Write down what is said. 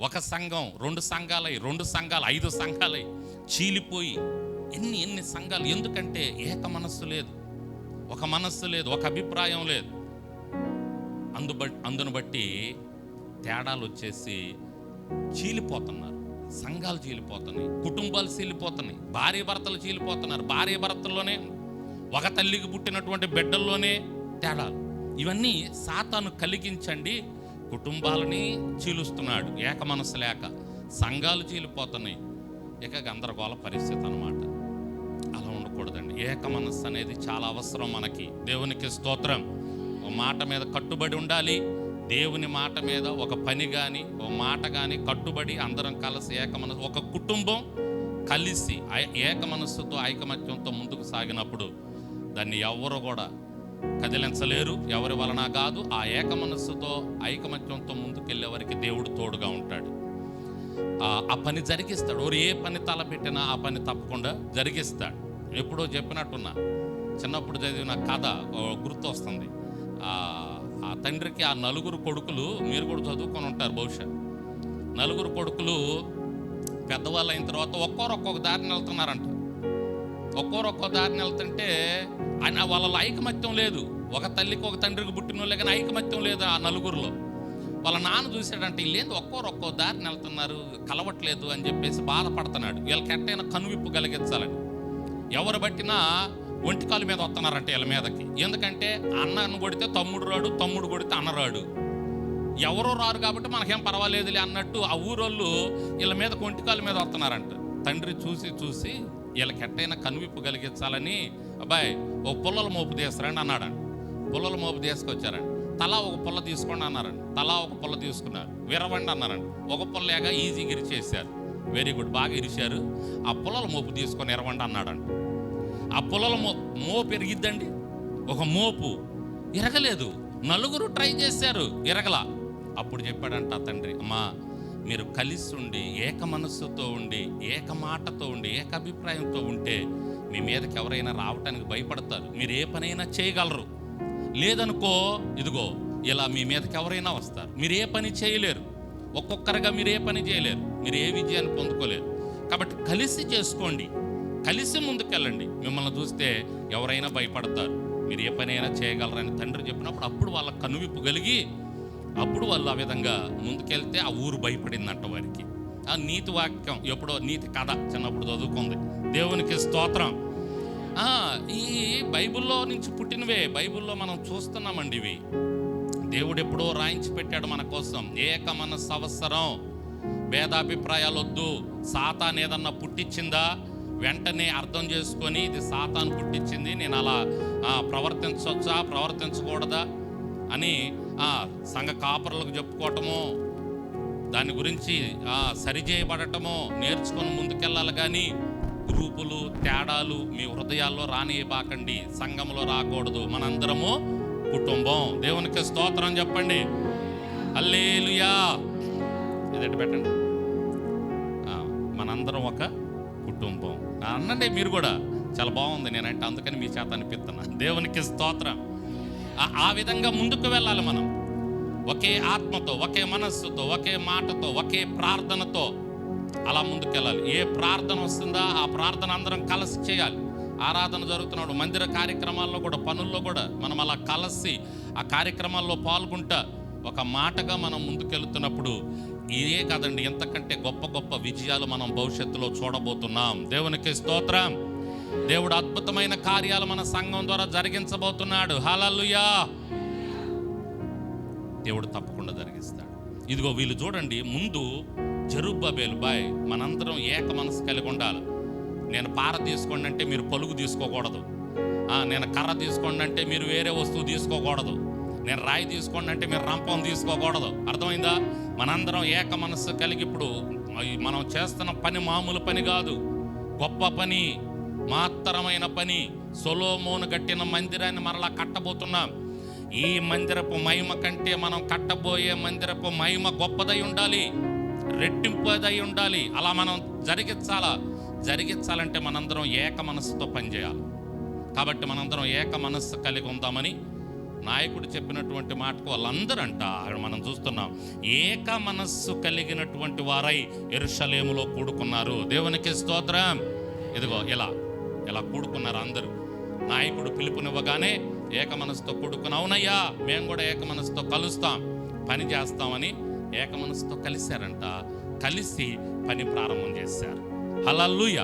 ఒక సంఘం రెండు సంఘాలై రెండు సంఘాలు ఐదు సంఘాలై చీలిపోయి ఎన్ని ఎన్ని సంఘాలు? ఎందుకంటే ఏక మనస్సు లేదు. ఒక మనస్సు లేదు ఒక అభిప్రాయం లేదు. అందుబట్టి అందును బట్టి తేడాలు వచ్చేసి చీలిపోతున్నారు. సంఘాలు చీలిపోతున్నాయి కుటుంబాలు చీలిపోతున్నాయి భార్య భర్తలు చీలిపోతున్నారు. భార్య భర్తల్లోనే ఒక తల్లికి పుట్టినటువంటి బిడ్డల్లోనే తేడాలు. ఇవన్నీ సాతాను కలిగించండి కుటుంబాలని చీలుస్తున్నాడు ఏక మనసు లేక సంఘాలు చీలిపోతున్నాయి. ఇక గందరగోళ పరిస్థితి అన్నమాట. అలా ఉండకూడదండి. ఏక మనస్సు అనేది చాలా అవసరం మనకి. దేవునికి స్తోత్రం. ఒక మాట మీద కట్టుబడి ఉండాలి. దేవుని మాట మీద ఒక పని కానీ ఒక మాట కానీ కట్టుబడి అందరం కలిసి ఏక మనసు ఒక కుటుంబం కలిసి ఏక మనస్సుతో ఐకమత్యంతో ముందుకు సాగినప్పుడు దాన్ని ఎవరు కూడా కదిలించలేరు ఎవరి వలన కాదు ఆ ఏక మనస్సుతో ఐకమత్యంతో ముందుకెళ్ళే వారికి దేవుడు తోడుగా ఉంటాడు. ఆ- పని జరిగిస్తాడు. ఓరు ఏ పని తలపెట్టినా ఆ పని తప్పకుండా జరిగిస్తాడు. ఎప్పుడో చెప్పినట్టున్నా చిన్నప్పుడు చదివిన కథ గుర్తొస్తుంది. గుర్తు వస్తుంది ఆ ఆ తండ్రికి ఆ నలుగురు కొడుకులు మీరు కూడా చదువుకొని ఉంటారు బహుశా. నలుగురు కొడుకులు పెద్దవాళ్ళు అయిన తర్వాత ఒక్కొరు ఒక్కొక్క దారిని వెళ్తున్నారంట. ఒక్కొరు ఒక్కో దారిని వెళ్తుంటే ఆయన వాళ్ళ ఐకమత్యం లేదు. ఒక తల్లికి ఒక తండ్రికి పుట్టిన వాళ్ళే కానీ ఐకమత్యం లేదు ఆ నలుగురిలో. వాళ్ళ నాన్న చూసాడంటే వీళ్ళేంది ఒక్కోరు ఒక్కో దారిని వెళ్తున్నారు కలవట్లేదు అని చెప్పేసి బాధపడుతున్నాడు. వీళ్ళకి ఎట్టైనా కనువిప్పు కలిగించాలని. ఎవరు బట్టినా ఒంటికాలు మీద వస్తున్నారంట వీళ్ళ మీదకి. ఎందుకంటే అన్నను కొడితే తమ్ముడు రాడు తమ్ముడు కొడితే అన్న రాడు. ఎవరో రారు కాబట్టి మనకేం పర్వాలేదులే అన్నట్టు ఆ ఊరోళ్ళు వీళ్ళ మీద ఒంటికాల మీద వస్తున్నారంట. తండ్రి చూసి చూసి వీళ్ళకి ఎట్టయినా కనువిప్పు కలిగించాలని అబ్బాయి ఓ పుల్లల మోపు తీస్తారండి అన్నాడంట పుల్లల మోపు తీసుకొచ్చారండి. తలా ఒక పుల్ల తీసుకోండి అన్నారండి. తలా ఒక పుల్ల తీసుకున్నారు. విరవండి అన్నారండి. ఒక పుల్లేగా ఈజీగా ఇరిచేశారు. వెరీ గుడ్ బాగా ఇరిచారు ఆ పుల్లల మోపు తీసుకొని ఇరవండి అన్నాడండి. ఆ పుల్లల మో మోపు ఎరిగిద్దండి? ఒక మోపు. ఇరగలేదు నలుగురు ట్రై చేశారు. ఇరగల అప్పుడు చెప్పాడంట తండ్రి అమ్మా మీరు కలిసి ఉండి ఏక మనస్సుతో ఉండి ఏక మాటతో ఉండి ఏక అభిప్రాయంతో ఉంటే మీ మీదకి ఎవరైనా రావటానికి భయపడతారు. మీరు ఏ పనైనా చేయగలరు. లేదనుకో ఇదిగో ఇలా మీ మీదకి ఎవరైనా వస్తారు. మీరు ఏ పని చేయలేరు. ఒక్కొక్కరిగా మీరు ఏ పని చేయలేరు. మీరు ఏ విజయాన్ని పొందుకోలేరు. కాబట్టి కలిసి చేసుకోండి. కలిసి ముందుకెళ్ళండి. మిమ్మల్ని చూస్తే ఎవరైనా భయపడతారు. మీరు ఏ పనైనా చేయగలరని తండ్రి చెప్పినప్పుడు అప్పుడు వాళ్ళ కనువిప్పు కలిగి అప్పుడు వాళ్ళు ఆ విధంగా ముందుకెళ్తే ఆ ఊరు భయపడిందంట వారికి. ఆ నీతి వాక్యం ఎప్పుడో నీతి కథ చిన్నప్పుడు చదువుకుంది. దేవునికి స్తోత్రం. ఈ బైబిల్లో నుంచి పుట్టినవే బైబిల్లో మనం చూస్తున్నామండి ఇవి. దేవుడు ఎప్పుడో రాయించి పెట్టాడు మన కోసం. ఏక మనస్సు అవసరం భేదాభిప్రాయాలు వద్దు. సాతాన్ ఏదన్నా పుట్టించిందా వెంటనే అర్థం చేసుకొని ఇది సాతాన్ పుట్టించింది నేను అలా ప్రవర్తించవచ్చా ప్రవర్తించకూడదా? అని ఆ, సంఘ కాపరులకు చెప్పుకోవటము దాని గురించి సరిచేయబడటము సరిచేయబడటమో ముందుకెళ్ళాలి కానీ గ్రూపులు తేడాలు మీ హృదయాల్లో రానియబాకండి. సంఘంలో రాకూడదు. మనందరము కుటుంబం. దేవునికి స్తోత్రం చెప్పండి. అల్లేలుయా ఇదటి పెట్టండి? మనందరం ఒక కుటుంబం. అనండి మీరు కూడా. చాలా బాగుంది. నేనంటే అందుకని మీ చేత అనిపిస్తున్నా. దేవునికి స్తోత్రం. ఆ- విధంగా ముందుకు వెళ్ళాలి మనం. ఒకే ఆత్మతో ఒకే మనస్సుతో ఒకే మాటతో ఒకే ప్రార్థనతో అలా ముందుకెళ్ళాలి ఏ ప్రార్థన వస్తుందా ఆ ప్రార్థన అందరం కలిసి చేయాలి. ఆరాధన జరుగుతున్నాడు మందిర కార్యక్రమాల్లో కూడా పనుల్లో కూడా మనం అలా కలిసి ఆ కార్యక్రమాల్లో పాల్గొంటా ఒక మాటగా మనం ముందుకెళ్తున్నప్పుడు ఇదే కాదండి ఎంతకంటే గొప్ప గొప్ప విజయాలు మనం భవిష్యత్తులో చూడబోతున్నాం. దేవునికి స్తోత్రం. దేవుడు అద్భుతమైన కార్యాలు మన సంఘం ద్వారా జరిగించబోతున్నాడు. హలలుయా దేవుడు తప్పకుండా జరిగిస్తాడు. ఇదిగో వీళ్ళు చూడండి ముందు జరుబ్బబేలు బాయ్ మనందరం ఏక మనసు కలిగి ఉండాలి. నేను పార తీసుకోండి అంటే మీరు పలుగు తీసుకోకూడదు. నేను కర్ర తీసుకోండి అంటే మీరు వేరే వస్తువు తీసుకోకూడదు. నేను రాయి తీసుకోండి అంటే మీరు రంపం తీసుకోకూడదు. అర్థమైందా? మనందరం ఏక మనస్సు కలిగి ఇప్పుడు మనం చేస్తున్న పని మామూలు పని కాదు. గొప్ప పని. మాత్తరమైన పని సొలోమోను కట్టిన మందిరాన్ని మరలా కట్టబోతున్నాం. ఈ మందిరపు మహిమ కంటే మనం కట్టబోయే మందిరపు మహిమ గొప్పదై ఉండాలి రెట్టింపుదై ఉండాలి. అలా మనం జరిగించాలా? జరిగించాలంటే మనందరం ఏక మనస్సుతో పనిచేయాలి. కాబట్టి మనందరం ఏక మనస్సు కలిగి ఉందామని నాయకుడు చెప్పినటువంటి మాటకు వాళ్ళందరూ అంట మనం చూస్తున్నాం ఏక మనస్సు కలిగినటువంటి వారై ఎరుషలేములో కూడుకున్నారు. దేవునికి స్తోత్రం. ఇదిగో ఇలా. ఇలా కూడుకున్నారు అందరూ. నాయకుడు పిలుపునివ్వగానే ఏక మనసుతో కూడుకుని అవునయ్యా మేము కూడా ఏక మనసుతో కలుస్తాం పని చేస్తామని ఏక మనసుతో కలిశారంట. కలిసి పని ప్రారంభం చేశారు. హలల్లుయ!